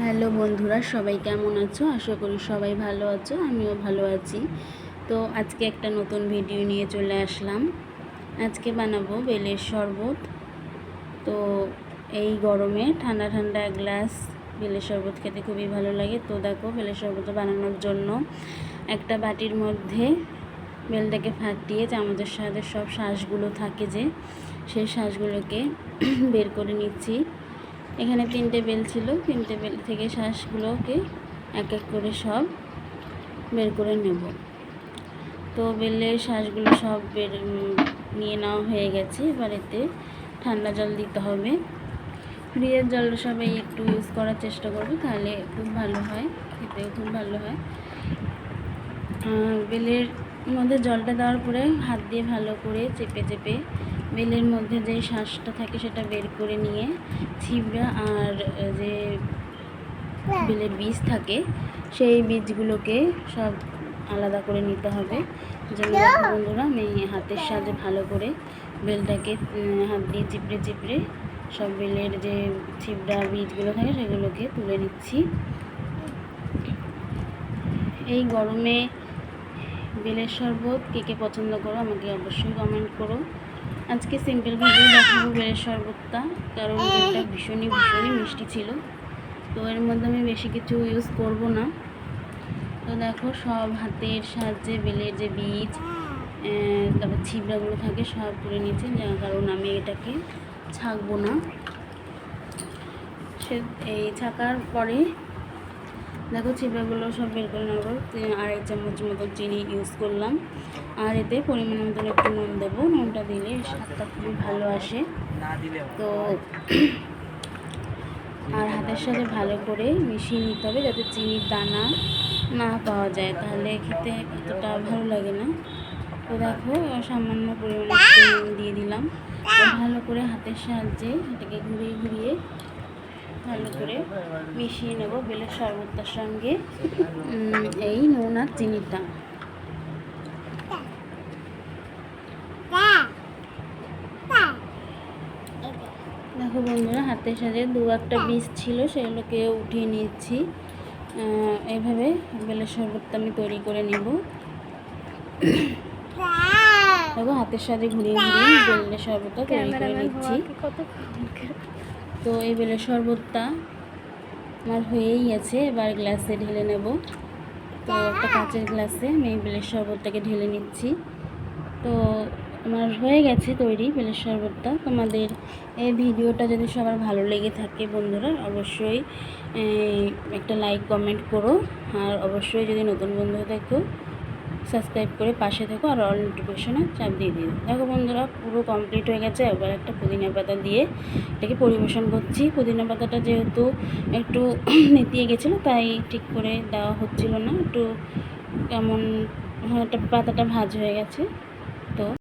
Hello বন্ধুরা, সবাই কেমন আছো? আশা করি সবাই ভালো আছো, আমিও ভালো আছি। তো আজকে একটা নতুন ভিডিও নিয়ে চলে আসলাম। আজকে বানাবো বেলের শরবত। তো এই গরমে ঠান্ডা ঠান্ডা এক গ্লাস বেলের শরবত খেতে খুবই ভালো লাগে। তো দেখো বেলের শরবত বানানোর জন্য একটা বাটির মধ্যে বেলটাকে ফাটিয়ে চামচের সাথে সব শ্বাসগুলো থাকে যে, সেই শ্বাসগুলোকে বের করে নিচ্ছি। এখানে তিনটে বেল ছিল। তিনটে বেল থেকে শ্বাসগুলোকে এক এক করে সব বের করে নেব। তো বেলের শ্বাসগুলো সব বের নিয়ে নেওয়া হয়ে গেছে। এবার এতে ঠান্ডা জল দিতে হবে। ফ্রিজের জল সবাই একটু ইউজ করার চেষ্টা করবে, তাহলে খুব ভালো হয়, খেতেও খুব ভালো হয়। বেলের মধ্যে জলটা দেওয়ার পরে হাত দিয়ে ভালো করে চেপে চেপে বেলের মধ্যে যে শ্বাসটা থাকে সেটা বের করে নিয়ে ছিবড়া আর যে বেলের বীজ থাকে সেই বীজগুলোকে সব আলাদা করে নিতে হবে। যেমন বন্ধুরা আমি হাতের সাহায্যে ভালো করে বেলটাকে হাত দিয়ে চিপড়ে চিপড়ে সব বেলের যে ছিবড়া বীজগুলো থাকে সেগুলোকে তুলে নিচ্ছি। এই গরমে বেলের শরবত কে কে পছন্দ করো আমাকে অবশ্যই কমেন্ট করো। আজকে সিম্পলভাবেই দেখাবো বেলের শরবতটা, কারণ এটা ভীষণই ভীষণই মিষ্টি ছিল। তো এর মধ্যে আমি বেশি কিছু ইউজ করব না। তো দেখো, সব হাতের সাহায্যে বেলের যে বীজ তারপর ছিবড়াগুলো থাকে, সব তুলে নিয়েছি, যার কারণ আমি এটাকে ছাকবো না। সে, এই ছাকার পরে দেখো চিপড়াগুলো সব বের করে পর তি- আড়াই চামচ মতো চিনি ইউজ করলাম। আর এতে পরিমাণ মতন একটু নুন দেবো। নুনটা দিলে স্বাদটা খুবই ভালো আসে। তো আর হাতের সাথে ভালো করে মিশিয়ে নিতে হবে যাতে চিনির দানা না পাওয়া যায়। তাহলে খেতে এতটা ভালো লাগে না। তো দেখো, সামান্য পরিমাণে দিয়ে দিলাম। ভালো করে হাতের সাহায্যে এটাকে ঘুরিয়ে ঘুরিয়ে ভালো করে মিশিয়ে নেব বেলের শরবতটার সঙ্গে। এই নুন আর চিনিটা দেখো বন্ধুরা হাতের সাথে দু একটা বীজ ছিল সেগুলোকে উঠিয়ে নিচ্ছি। এইভাবে বেলের শরবতটা আমি তৈরি করে নেব। দেখো হাতের সাথে ঘুরিয়ে ঘুরিয়ে বেলের শরবতটা তৈরি করে নিচ্ছি। তো এই বেলের শরবতটা আমার হয়েই গেছে এবার গ্লাসে ঢেলে নেব। তো একটা কাঁচের গ্লাসে আমি এই বেলের শরবতটাকে ঢেলে নিচ্ছি। তো আমার হয়ে গেছে তৈরি বেলের শরবতটা। তোমাদের এই ভিডিওটা যদি সবার ভালো লেগে থাকে বন্ধুরা, অবশ্যই একটা লাইক, কমেন্ট করো। আর অবশ্যই যদি নতুন বন্ধু থাকো সাবস্ক্রাইব করে পাশে থেকো আর অল নোটিফিকেশনে চাপ দিয়ে দিও। দেখো বন্ধুরা পুরো কমপ্লিট হয়ে গেছে। এবার একটা পুদিনা পাতা দিয়ে এটাকে পরিবেশন করছি। পুদিনা পাতাটা যেহেতু একটু নেতিয়ে গেছিল তাই ঠিক করে দেওয়া হচ্ছিল না। একটু কেমন হ্যাঁ, একটা পাতাটা ভাজ হয়ে গেছে।